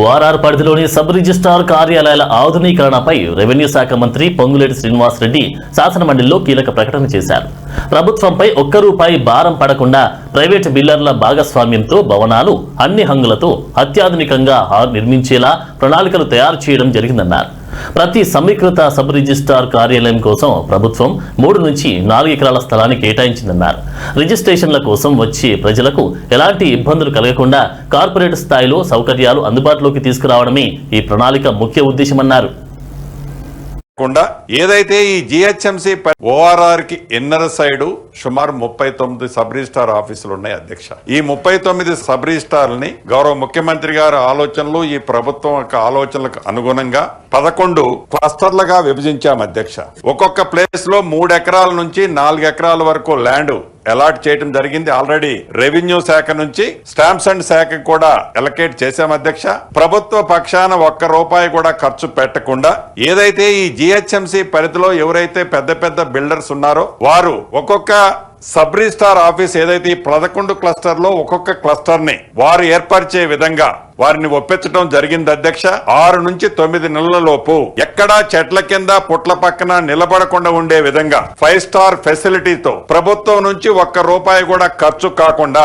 ORR పరిధిలోని sub registrar కార్యాలయాల ఆధునీకరణపై revenue శాఖ మంత్రి పొంగులేటి శ్రీనివాస్ రెడ్డి శాసనమండలిలో కీలక ప్రకటన చేశారు. ప్రభుత్వంపై ఒక్క రూపాయి భారం పడకుండా ప్రైవేటు బిల్లర్ల భాగస్వామ్యంతో భవనాలు అన్ని హంగులతో అత్యాధునికంగా నిర్మించేలా ప్రణాళికలు తయారు చేయడం జరిగిందన్నారు. ప్రతి సమీకృత సబ్ రిజిస్ట్రార్ కార్యాలయం కోసం ప్రభుత్వం మూడు నుంచి నాలుగు ఎకరాల స్థలాన్ని కేటాయించిందన్నారు. రిజిస్ట్రేషన్ల కోసం వచ్చే ప్రజలకు ఎలాంటి ఇబ్బందులు కలగకుండా కార్పొరేట్ స్థాయిలో సౌకర్యాలు అందుబాటులోకి తీసుకురావడమే ఈ ప్రణాళిక ముఖ్య ఉద్దేశమన్నారు. కాకుండా ఏదైతే ఈ జిహెచ్ఎంసీ ఓఆర్ఆర్కి ఇన్నర్ సైడ్ సుమారు ముప్పై తొమ్మిది సబ్ రిజిస్టార్ ఆఫీసులు ఉన్నాయి అధ్యక్ష. ఈ ముప్పై తొమ్మిది సబ్ రిజిస్టార్ని గౌరవ ముఖ్యమంత్రి గారి ఆలోచనలు ఈ ప్రభుత్వం యొక్క ఆలోచనలకు అనుగుణంగా పదకొండు క్లస్టర్లుగా విభజించాం అధ్యక్ష. ఒక్కొక్క ప్లేస్లో మూడు ఎకరాల నుంచి నాలుగు ఎకరాల వరకు ల్యాండ్ అలాట్ చేయడం జరిగింది ఆల్రెడీ. రెవెన్యూ శాఖ నుంచి స్టాంప్స్ అండ్ శాఖ కూడా ఎలకేట్ చేశాం అధ్యక్ష. ప్రభుత్వ పక్షాన ఒక్క రూపాయి కూడా ఖర్చు పెట్టకుండా ఏదైతే ఈ జిహెచ్ఎంసీ పరిధిలో ఎవరైతే పెద్ద పెద్ద బిల్డర్స్ ఉన్నారో వారు ఒక్కొక్క సబ్ రిజిస్టార్ ఆఫీస్ ఏదైతే ఈ పదకొండు క్లస్టర్లో ఒక్కొక్క క్లస్టర్ని వారు ఏర్పరిచే విధంగా వారిని ఒప్పించడం జరిగింది అధ్యక్ష ఆరు నుంచి తొమ్మిది నెలల లోపు ఎక్కడా చెట్ల కింద పుట్ల పక్కన నిలబడకుండా ఉండే విధంగా ఫైవ్ స్టార్ ఫెసిలిటీతో ప్రభుత్వం నుంచి ఒక్క రూపాయి కూడా ఖర్చు కాకుండా